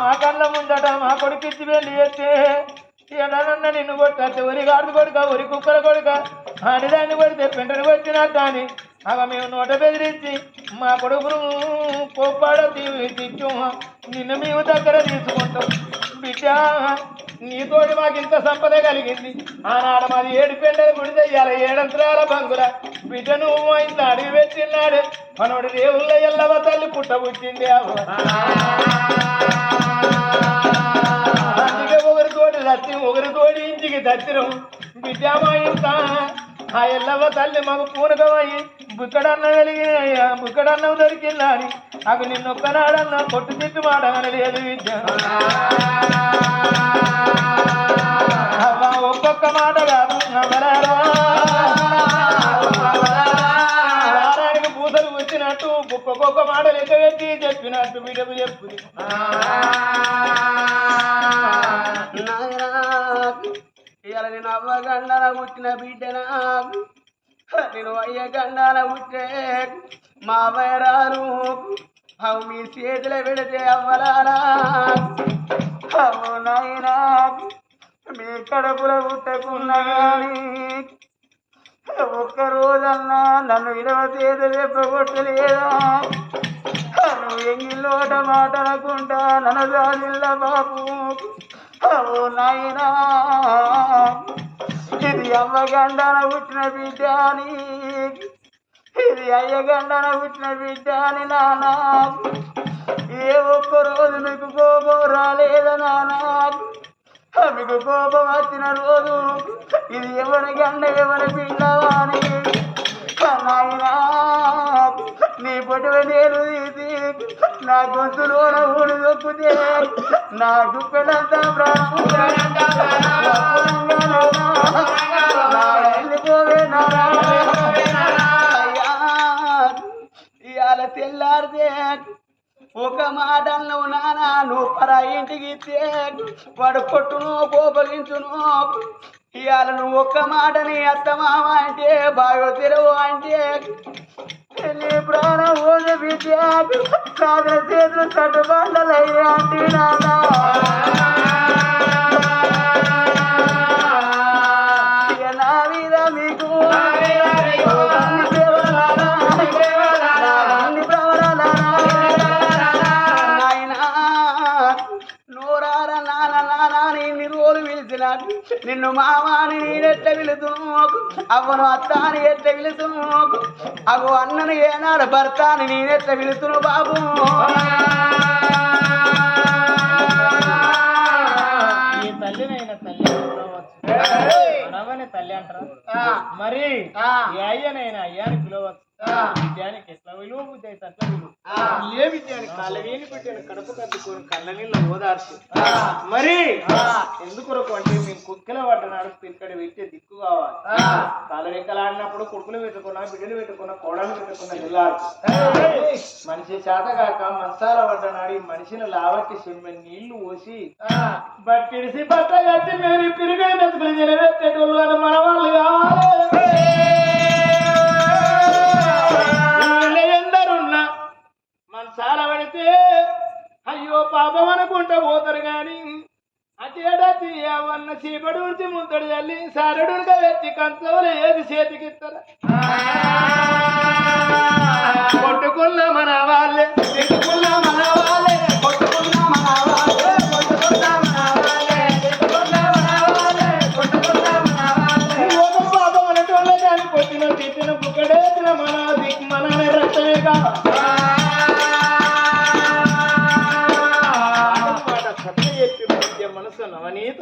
మా కళ్ళ ముందట మా కొడుకు వెళ్ళి ఎత్తే ఎడనన్న నిన్ను కొట్టచ్చు ఒరి గాడు కొడుక ఒరి కుక్కల కొడుక ఆడిదాన్ని కొడితే పెంటను కొట్టినట్టు అని అవ మేము నోట బెదిరించి మా కొడుకును కోప్పాడ తిచ్చు నిన్ను మేము దగ్గర తీసుకుంటాం. బిడ్డ నీతోటి మాకు ఇంత సంపద కలిగింది. ఆనాడు మాది ఏడు పెండలు గుడి చెయ్యాలి ఏడంతరాల బంగుల. బిడ్డ నువ్వు ఇంత అడిగి పెట్టినాడు మనోడి దేవుళ్ళ ఎల్లవ తల్లి పుట్టబుచ్చింది ఒకరి తోటి సత్యం ఒకరి తోటి ఇంటికి దత్తిరం. బిడ్డ మా ఇంత ఆ ఎల్లవ తల్లి మాకు పూనకమయ్యి బుక్కడన్న కలిగినయ్యా బుక్కడన్నం దొరికిందని. అవి నిన్నొక్కనాడన్న కొట్టు తిట్టు మాడగని లేదు విద్య. ఒక్కొక్క మాట కాదు వారానికి పూసలు వచ్చినట్టు ఒక్కొక్క మాట లెక్క పెట్టి చెప్పినట్టు బిడపు చెప్పు నేను అవ్వ పుట్టిన బిడ్డనా? నేను అయ్య గండాల పుట్టే మా వైరాలు అవు మీ చేతిలో పెడితే అవ్వలారా? అవు నాయనా మీ కడుపుల పుట్టకున్నా కానీ ఒక్క రోజన్నా నన్ను విలువ చేతి చెప్పగొట్టలేదా? నువ్వు ఎంగిల్లోట మాట అనుకుంటా నన్ను రాజిల్ల బాబు అవునైనా ఇది అమ్మగండన పుట్టిన బిడ్డ అని. ఇది అయ్యగండన పుట్టిన బిడ్డ అని నానా ఏ ఒక్క రోజు మీకు కోపం రాలేదా నానా మీకు కోపం వచ్చిన రోజు ఇది ఎవరి గండ ఎవరి బిడ్డవా అని నాయనా నీ పొడవ నేను తీసి నా గొంతులో ఊడి దొక్కుతే నా గుప్పెడంతా ఇవాళ తెల్లారితే ఒక మాటల్లో నువ్వు నానా నువ్వు పరా ఇంటికి వాడు కొట్టును కోపగించును ఇవాళ నువ్వు ఒక్క మాటని అత్తమామ అంటే బాగా తెరవు అంటే నీ ప్రాణం ఓద విద్య సాధన చేతులు అంటే నాన్న. నిన్ను మామాని నేనెట్ల పిలుతును అవ్వను అత్త అని ఎట్ల పిలుతును అగో అన్నను ఏనాడు భర్త అని నేనెట్ల పిలుతును బాబు. ఈ తల్లినైన తల్లి అంటారా? మరి అయ్యనైనా అయ్యాని పిలవచ్చు. విద్యానికి ఎట్లా విలువ బుద్ధి అయితే అట్లా విలువ ఏ విద్యానికి? కళ్ళ వేని పెట్టాను కడుపు కట్టుకొని కళ్ళ నీళ్ళు ఓదార్చు. మరి ఎందుకు అంటే మేము కుక్కల పట్టనాడు పిక్కడి పెట్టే దిక్కు కావాలి. కాళ్ళ ఆడినప్పుడు కొడుకులు పెట్టుకున్నా బిడ్డలు పెట్టుకున్నా కోడలు పెట్టుకున్నా వెళ్ళాలి. మనిషి చేత కాక మంచాల పడ్డనాడు ఈ మనిషిని లావట్టి చెమ్మె నీళ్ళు పోసి బట్టిడిసి బట్ట కట్టి పిరుగడి బతుకులు నిలబెట్టేటోళ్ళు సరడుగా ఎత్తి కంచవలు ఏది చేతికిస్తారా కొట్టుకున్న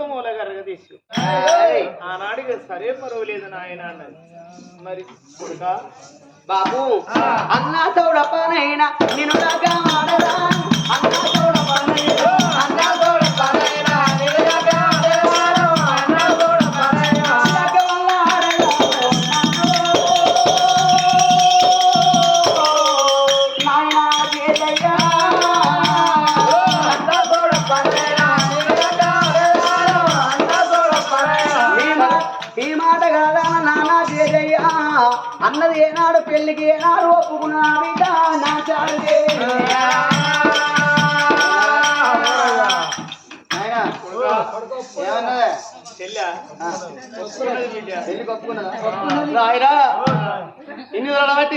మూలగరగ తీసు ఆనాడికి సరే పర్వాలేదు నాయన అన్నది. మరి కొడుకా? బాబు అన్నా తోడపనైనా ఆడరా అన్నా తోడపనైనా అన్నా తోడపనైనా అన్నది ఏనాడు పెళ్ళికి ఏనాడు ఒప్పుకున్నా బిడ్డ నా చాలే రాయరా ఇన్ని బట్టి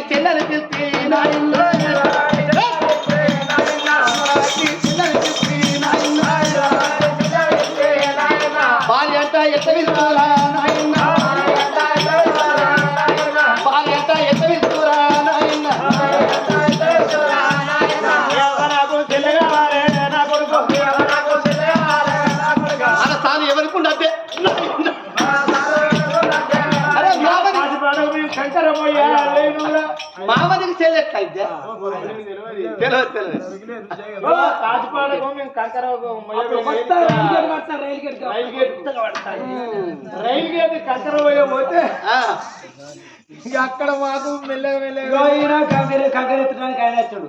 ఎంత మామదికి తెలియదు తెలియదు. రైలు గేట్ పోతే ఇక అక్కడ మాకు మెల్లగా మెల్లగా కంకరెత్తడానికి ఆయన వస్తాను.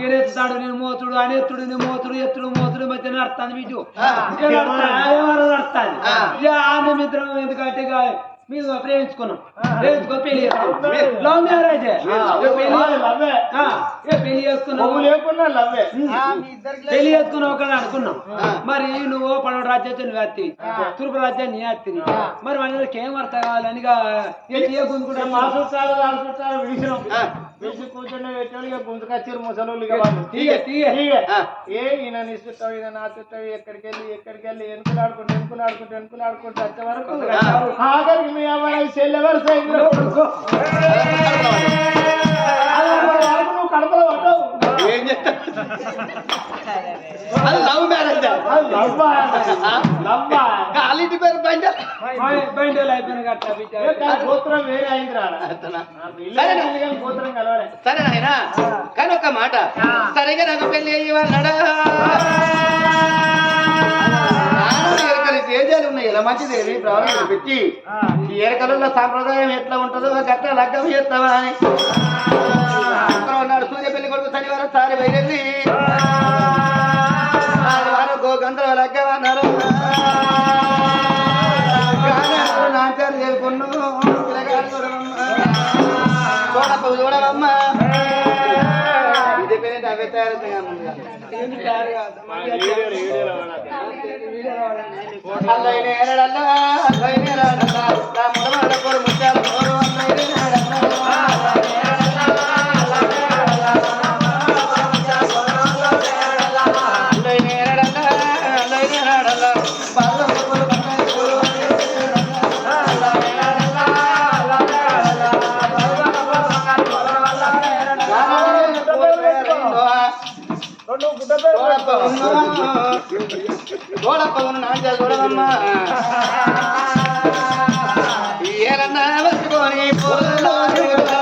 ఈడెత్తుతాడు నేను మోతుడు అనేత్తుడు నేను మోతుడు ఎత్తుడు మోతుడు మధ్య ఆ. ఎవరు నడుస్తాను ఆ. ఇక ఆమె మిత్రం ఎందుకంటే మేము ప్రేమించుకున్నాం ప్రేమించుకొని పెళ్ళి లవ్ మ్యారేజ్ లవ్వే పెళ్ళి చేసుకున్నాం నువ్వు లేకున్నా లవ్వే పెళ్ళి చేసుకున్నాం ఒకళ్ళు అనుకున్నాం. మరి నువ్వు పడవ రాజ్యాన్ని నువ్వు అత్తి తూర్పు రాజ్యాన్ని నీ అత్తిని మరి వాళ్ళకి ఏం అర్థం కావాలని గుంజుకుంటే విడిచి కూర్చుంటే పెట్టాలి ఇక గుంతుకొచ్చారు ముసలోళ్ళు ఇక వాళ్ళు. ఏ ఈయన నీ చుట్టావు ఈయన నా చుట్టావు ఎక్కడికి వెళ్ళి ఎక్కడికి వెళ్ళి ఎనుకులు ఆడుకుంటూ ఎనుకులు ఆడుకుంటూ ఎనుకులు ఆడుకుంటూ వచ్చే వరకు ఆఖరికి మీ అబ్బాయి చెల్లెవరు సైకిల్ నువ్వు కడపలో పడ్డావు ఏం చేస్తా అది లవ్ మ్యారేజ్? అది లవ్వా? లవ్వా కాలింటి పేరు బండ బయటలు అయిపోయిన గట్ట గోత్రం వేరే అయింది గోత్రం కలవలే. సరే నాయనా? కానీ ఒక మాట. సరిగా నాకు పెళ్ళి అయ్యవన్నాడా తేజాలు ఉన్నాయి మంచిదేవి పెట్టి. ఈ సాంప్రదాయం ఎట్లా ఉంటుందో గట్ల లగ్గం చేస్తావా అని. శుక్రవారం నాడు సూర్య పెళ్ళి కొడుకు శనివారం సారి ఆదివారం గోగంధర్వ లగ్గం అన్నారు. చూడప్ప చూడవమ్మా ఇదే అవే తయారవుతాయి ముందుగా தோட பதினொன்று நாலு தோடதம்மா ஏறந்தாவது போனே போதும்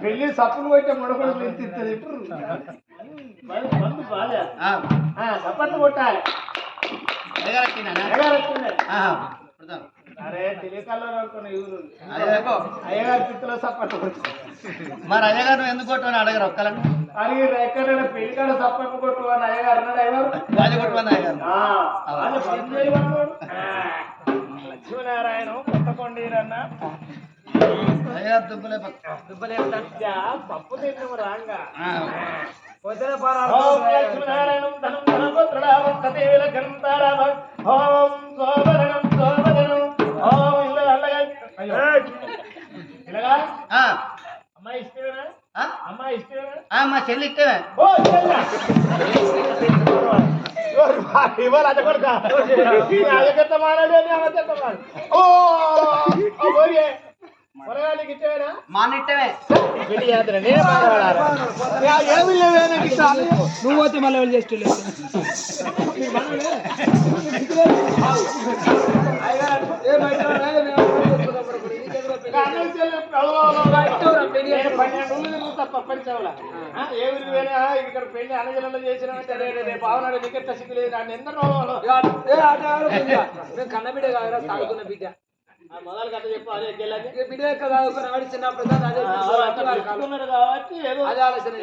పెళ్ళి సప్పులు కొట్టే ముడ కొడుకులు ఇచ్చిస్తుంది ఇప్పుడు సప్పట్లు కొట్టాలి. అరే అయ్యగారు పిత్తలో సప్పట్లు మరి అయ్యగారు ఎందుకు కొట్టమని అడగరు ఒక్కలను అని ఎక్కడైనా పెళ్ళి కాడ సప్పట్లు కొట్టు అని అయ్యగారు. అన్నాడు అయ్యగారు వాళ్ళు కొట్టమని అయ్యగారు లక్ష్మీనారాయణ కొత్తకొండీరన్న దుబ్బలే యా, పప్పు తిన్నాము రాంగా. లక్ష్మీనారాయణం ధనం ధనభద్రలాభం తదేవ గంతారామం ఓం సోమరణం సోమరణం ఓం ఇల్ల ఆ. అమ్మాయి ఇష్టమేనా? అమ్మాయి ఇష్టమేనా? మా చెల్లి ఇష్టమే. ఓ చెల్లా. ఇవాళ కొడుక అదకెత్త ఓ ఇచ్చేవేనా నేనే ఏమి నువ్వు పోతే మళ్ళీ వెళ్ళి చేస్తూ ప్రపంచంలో ఆ, ఏ ఊరికి పోయినా ఇక్కడ పెళ్ళి అనజనంలో చేసిన రేపు బావనాడు నీకు ఎట్లా సిగ్గు లేదు అని ఎందరో? మేము కన్నబిడ్డ కాదురా సాగుతున్న బిడ్డ. మొదలు కథ చెప్పు అదే ఇక బిడ్డ యొక్క వాడి అదే కాబట్టి ఏదో అదే ఆలోచన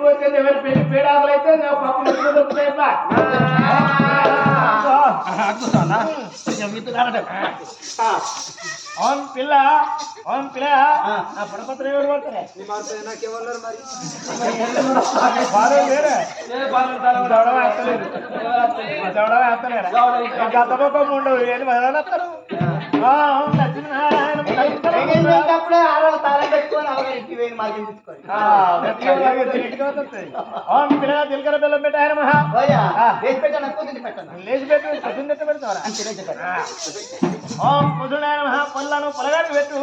పోతే ఎవరి పెళ్ళి నా ముక్కలు దొరుకుతాయి బా. అవును పిల్ల అవును పిల్ల ఆ పడపత్ర ఎవరు పడతారే నీ మనసు నాకెవరు బాగా లేరే ఏ బాలు తల దవడ గత ముఖం ఉండవు ఏది వదలస్తారు లక్ష్మీనారాయణ అప్పుడే ఆడవాళ్ళు వేయి మార్గం తీసుకోండి పిల్లగా తిలకర బెల్లం పెట్టారు మహా. వేసి పెట్టాను తిండి పెట్టాను లేచి పెట్టి నెట్ట పెడతావరా అంతే ఓం మహా పెట్టు.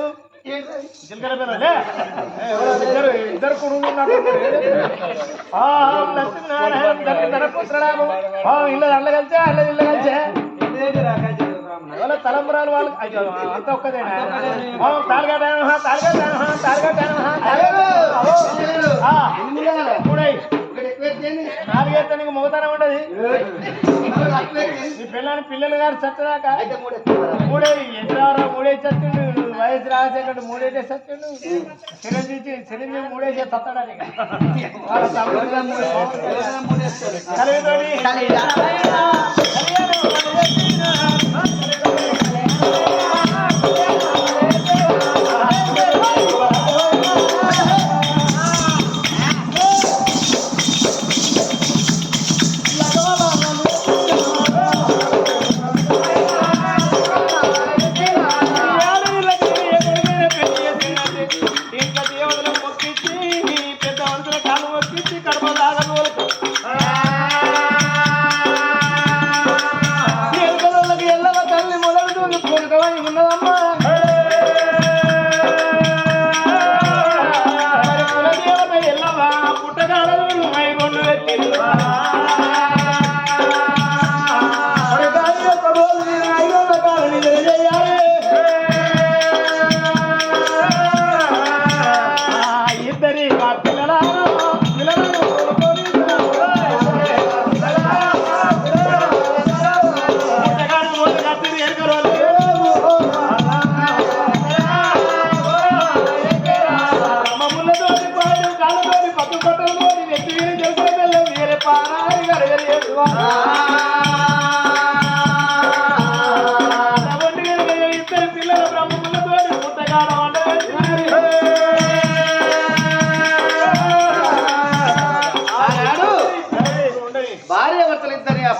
ఇద్దరు కుటుంబం వాళ్ళ తలంబరాలు వాళ్ళకి అయ్యో, అంత ఒక్కదేనా మూడై నాలుగైతే నీకు మొగతనం ఉండదు. నీ పిల్లని పిల్లలు గారు చచ్చదాకా మూడే ఎదురారా మూడే చచ్చిండు వయసు రాజశేఖర్ మూడేటే చచ్చిండు చిరంజీవి చిరంజీవి మూడేసే చస్తాడని వాళ్ళ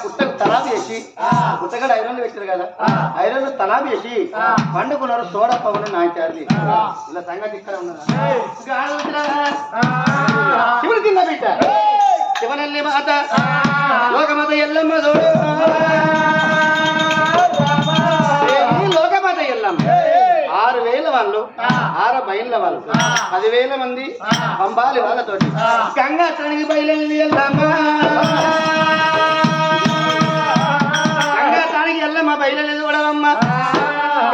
పుట్టకు తలాబు చేసి పుట్టగడ ఐరన్లు పెట్టారు కదా. ఐరన్లు తలాబు చేసి పండుకున్నారు సోడా పవన్ నాచారి ఇలా సంగతి ఇక్కడ ఉన్నదా? శివుడు తిన్న బిడ్డ శివనల్లి మాత. లోకమాత ఎల్లమ్మ చూడు లోకమాత ఎల్లమ్మ. ఆరు వేల వాళ్ళు ఆరు బయళ్ళ వాళ్ళు పదివేల మంది పంబాలి వాళ్ళతోటి. గంగా తనకి బయలుదేరి ఎల్లమ్మ. బయలుదేరి చూడవమ్మ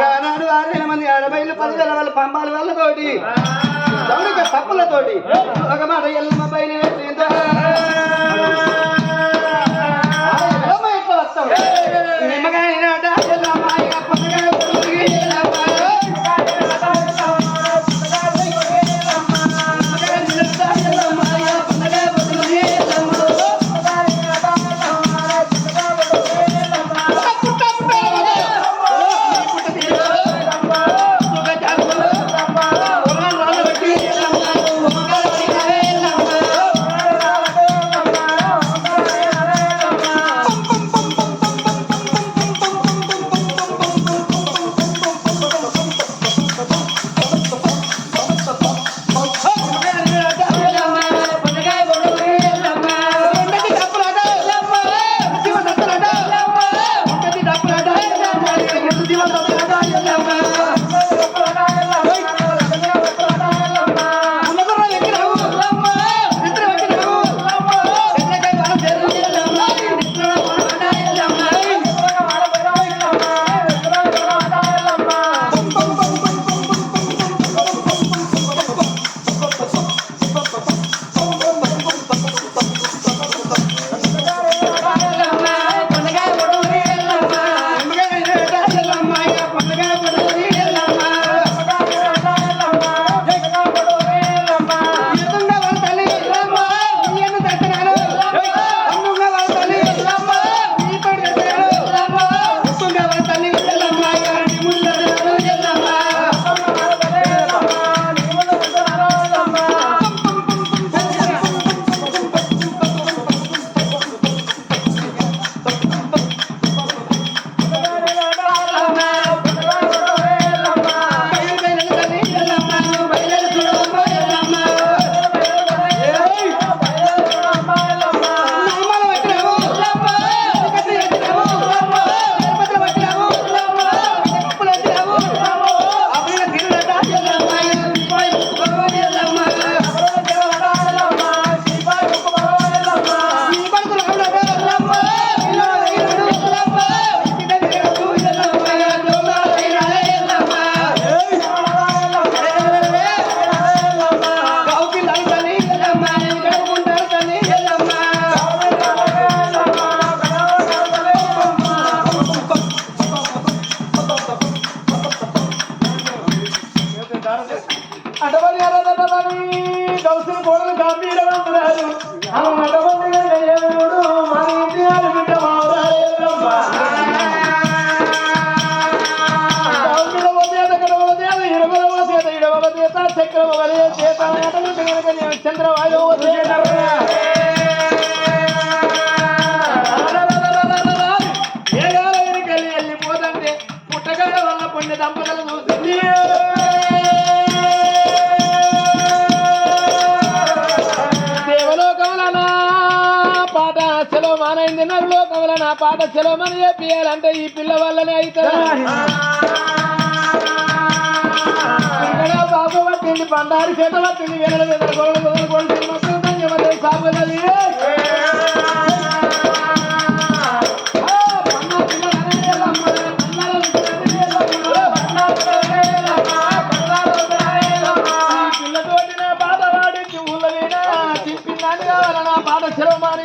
గానాడు ఆరు మంది ఆడబయలు పదివేల వాళ్ళు పంబాలి వాళ్ళతోటి దౌడిక తప్పులతోటి ఒక మాట ఎల్లమ్మ ఎట్లా వస్తావు నిమ్మకాయ నా పాట సెలవు చెప్పియాలంటే ఈ పిల్ల వల్లనే అవుతుంది. బాబు పట్టింది బండారి చేత పట్టింది వెనల మీద గోడలు గోడలు గోడలు మొత్తం దంజమదే సాగులది పిల్లతోటి నా బాధ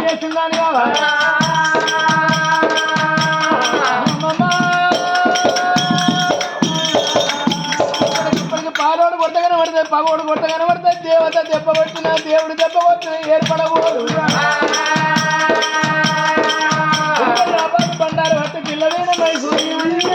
వేసిందాని పగోడు కొట్టగానే పడితే దేవత దెబ్బ కొట్టిన దేవుడు దెబ్బ కొట్టిన ఏర్పడకూడదు. బండారు పట్టి పిల్లలైన మైసూరి.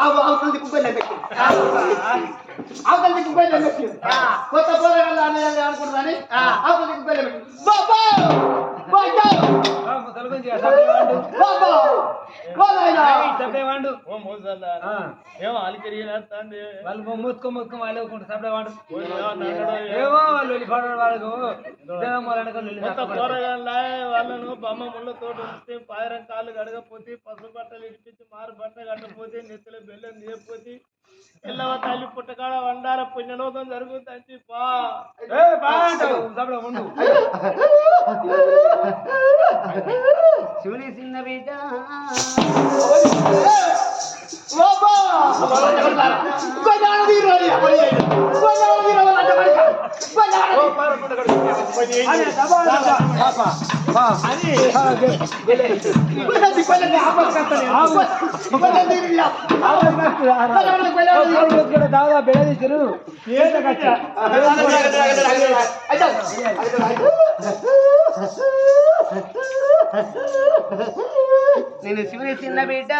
దిక్కుకోలేదు దిక్కుకోలేదు అవతల దిక్కుకోలేదు పెట్టి అవతల దిక్కుకోలేదు పెట్టి కొత్త పోరాడు అనుకుంటున్నాని అవతల దిక్కుకోలేదు పెట్టి బాబా బాబా బాబా ఓ నాయనా. సపడేవాడు ఓ మోసల్లా ఏమో వాళ్ళు మూసుకో మూసుకో వాళ్ళు సపడేవాడు ఏమో ఏమో. వాళ్ళు వెళ్ళిపోవడం వాళ్ళకు. జనం వాళ్ళకి మొత్త కూరగాయల వాళ్ళను బొమ్మ ముళ్ళతో ఉంచితే పాయరం కాళ్ళు గడగపోతే పసుపు బట్టలు ఇడిపించి మారు బట్ట కట్టపోతే నెత్తిలో బెల్లం తీయకపోతే ಎಲ್ಲವ ತಾಲಿ ಪುಟ್ಟ ಕಾಳ ಭಂಡಾರ దాదా బెడదీశారు నేను శివుని చిన్న బిడ్డ.